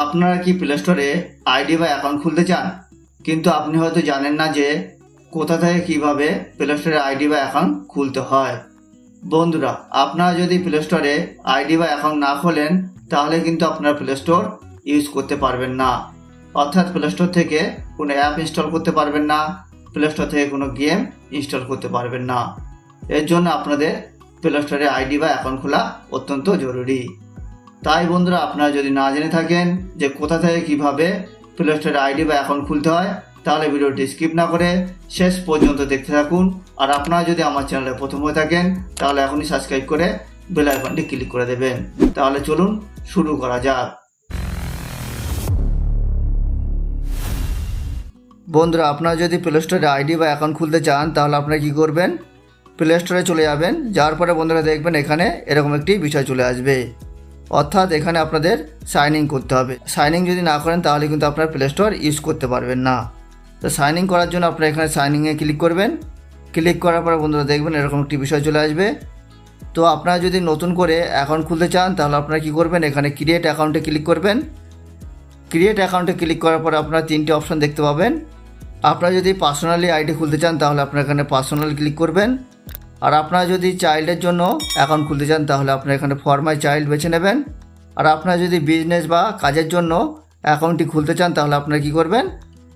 আপনারা কি প্লে স্টোরে আইডি বা অ্যাকাউন্ট খুলতে চান? কিন্তু আপনি হয়তো জানেন না যে কোথা থেকে কীভাবে প্লে স্টোরে আইডি বা অ্যাকাউন্ট খুলতে হয়। বন্ধুরা, আপনারা যদি প্লে স্টোরে আইডি বা অ্যাকাউন্ট না খোলেন, তাহলে কিন্তু আপনারা প্লে স্টোর ইউজ করতে পারবেন না। অর্থাৎ প্লে স্টোর থেকে কোনো অ্যাপ ইনস্টল করতে পারবেন না প্লে স্টোর থেকে কোনো গেম ইনস্টল করতে পারবেন না। এর জন্য আপনাদের প্লে স্টোরে আইডি বা অ্যাকাউন্ট খোলা অত্যন্ত জরুরি। তাই বন্ধুরা, আপনারা যদি না জেনে থাকেন যে কোথা থেকে কীভাবে প্লে স্টোরে আইডি বা অ্যাকাউন্ট খুলতে হয়, তাহলে ভিডিওটি স্কিপ না করে শেষ পর্যন্ত দেখতে থাকুন। আর আপনারা যদি আমার চ্যানেলে প্রথম হয়ে থাকেন, তাহলে এখনই সাবস্ক্রাইব করে বেল আইকনটি ক্লিক করে দেবেন। তাহলে চলুন শুরু করা যাক। বন্ধুরা, আপনারা যদি প্লে স্টোরে আইডি বা অ্যাকাউন্ট খুলতে চান, তাহলে আপনারা কী করবেন? প্লে স্টোরে চলে যাবেন। যাওয়ার পরে বন্ধুরা দেখবেন এখানে এরকম একটি বিষয় চলে আসবে। অর্থাৎ এখানে আপনাদের সাইন ইন করতে হবে। সাইন ইন যদি না করেন, তাহলে কিন্তু আপনার প্লে স্টোর ইউজ করতে পারবেন না। তো সাইন ইন করার জন্য আপনারা এখানে সাইন ইনে ক্লিক করবেন। ক্লিক করার পরে বন্ধুরা দেখবেন এরকম একটি বিষয় চলে আসবে। তো আপনারা যদি নতুন করে অ্যাকাউন্ট খুলতে চান, তাহলে আপনারা কী করবেন? এখানে ক্রিয়েট অ্যাকাউন্টে ক্লিক করবেন। ক্রিয়েট অ্যাকাউন্টে ক্লিক করার পর আপনারা তিনটে অপশন দেখতে পাবেন। আপনারা যদি পার্সোনালি আইডি খুলতে চান, তাহলে আপনারা এখানে পার্সোনাল ক্লিক করবেন। আর আপনারা যদি চাইল্ডের জন্য অ্যাকাউন্ট খুলতে চান, তাহলে আপনারা এখানে ফর মাই চাইল্ড বেছে নেবেন। আর আপনারা যদি বিজনেস বা কাজের জন্য অ্যাকাউন্টটি খুলতে চান, তাহলে আপনারা কী করবেন?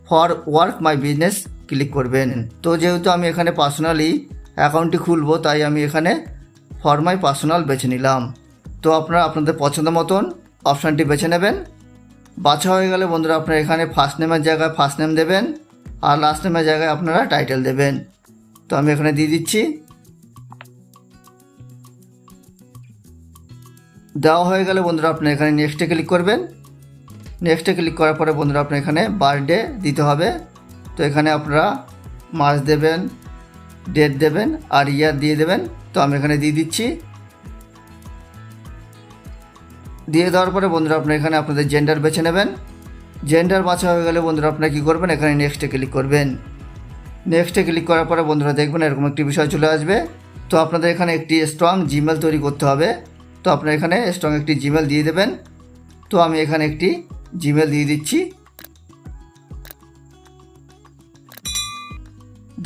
For work my business click করবেন। তো যেহেতু আমি এখানে পার্সোনালি অ্যাকাউন্টটি খুলবো, তাই আমি এখানে ফর মাই পার্সোনাল বেছে নিলাম। তো আপনারা আপনাদের পছন্দ মতন অপশানটি বেছে নেবেন। বাছা হয়ে গেলে বন্ধুরা, আপনারা এখানে ফার্স্ট নেমের জায়গায় ফার্স্ট নেম দেবেন, আর লাস্ট নেমের জায়গায় আপনারা টাইটেল দেবেন। তো আমি এখানে দিয়ে দিচ্ছি। দেওয়া হয়ে গেলে বন্ধুরা আপনি এখানে নেক্সটে ক্লিক করবেন। নেক্সটে ক্লিক করার পরে বন্ধুরা আপনি এখানে বার্থডে দিতে হবে। তো এখানে আপনারা মাস দেবেন ডেট দেবেন আর ইয়ার দিয়ে দেবেন। তো আমি এখানে দিয়ে দিচ্ছি। দিয়ে দেওয়ার পরে বন্ধুরা আপনার এখানে আপনাদের জেন্ডার বেছে নেবেন। জেন্ডার বাছা হয়ে গেলে বন্ধুরা আপনারা কী করবেন? এখানে নেক্সটে ক্লিক করবেন। নেক্সটে ক্লিক করার পরে বন্ধুরা দেখবেন এরকম একটি বিষয় চলে আসবে। তো আপনাদের এখানে একটি স্ট্রং জিমেল তৈরি করতে হবে। তো আপনারা এখানে স্ট্রং একটি জিমেল দিয়ে দেবেন। তো আমি এখানে একটি জিমেল দিয়ে দিচ্ছি।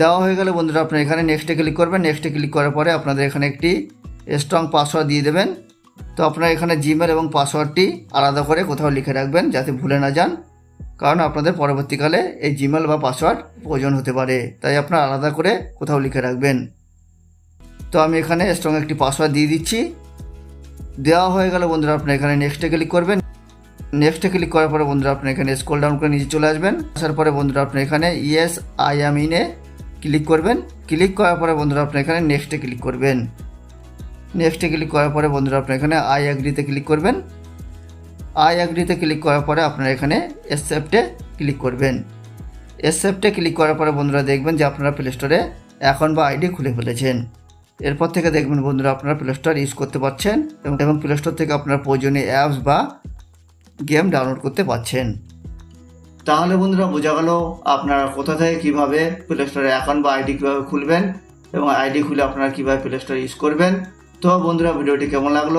দেওয়া হয়ে গেলে বন্ধুরা আপনারা এখানে নেক্সটে ক্লিক করবেন। নেক্সটে ক্লিক করার পরে আপনাদের এখানে একটি স্ট্রং পাসওয়ার্ড দিয়ে দেবেন। তো আপনারা এখানে জিমেল এবং পাসওয়ার্ডটি আলাদা করে কোথাও লিখে রাখবেন যাতে ভুলে না যান। কারণ আপনাদের পরবর্তীকালে এই জিমেল বা পাসওয়ার্ড প্রয়োজন হতে পারে। তাই আপনারা আলাদা করে কোথাও লিখে রাখবেন। তো আমি এখানে স্ট্রং একটি পাসওয়ার্ড দিয়ে দিচ্ছি। দেওয়া হয়ে গেলে বন্ধুরা, আপনারা এখানে নেক্সটে ক্লিক করবেন। নেক্সটে ক্লিক করার পরে বন্ধুরা আপনি এখানে স্ক্রল ডাউন করে নিচে চলে আসবেন। আসার পরে বন্ধুরা আপনি এখানে ইয়েস আই এম ইনে ক্লিক করবেন। ক্লিক করার পরে বন্ধুরা আপনি এখানে নেক্সটে ক্লিক করবেন। নেক্সটে ক্লিক করার পরে বন্ধুরা আপনি এখানে আই অ্যাগ্রিতে ক্লিক করবেন। আই অ্যাগ্রিতে ক্লিক করার পরে আপনারা এখানে এসেপ্টে ক্লিক করবেন। এসেপ্টে ক্লিক করার পরে বন্ধুরা, দেখবেন যে আপনারা প্লে স্টোরে অ্যাকাউন্ট বা আইডি খুলে ফেলেছেন। এরপর থেকে দেখবেন বন্ধুরা আপনারা প্লে স্টোর ইউজ করতে পারছেন এবং প্লে স্টোর থেকে আপনারা প্রয়োজনীয় অ্যাপস বা গেম ডাউনলোড করতে পারছেন। তাহলে বন্ধুরা বোঝা গেল আপনারা কোথা থেকে কীভাবে প্লে স্টোরে অ্যাকাউন্ট বা আইডি কীভাবে খুলবেন এবং আইডি খুলে আপনারা কীভাবে প্লে স্টোর ইউজ করবেন। তো বন্ধুরা ভিডিওটি কেমন লাগল?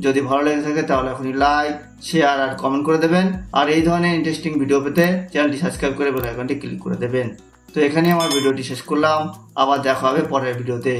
যদি ভালো লেগে থাকে তাহলে এখনই লাইক শেয়ার আর কমেন্ট করে দেবেন। আর এই ধরনের ইন্টারেস্টিং ভিডিও পেতে চ্যানেলটি সাবস্ক্রাইব করে বেল আইকনটি ক্লিক করে দেবেন। তো এখানেই আমার ভিডিওটি শেষ করলাম। আবার দেখা হবে পরের ভিডিওতে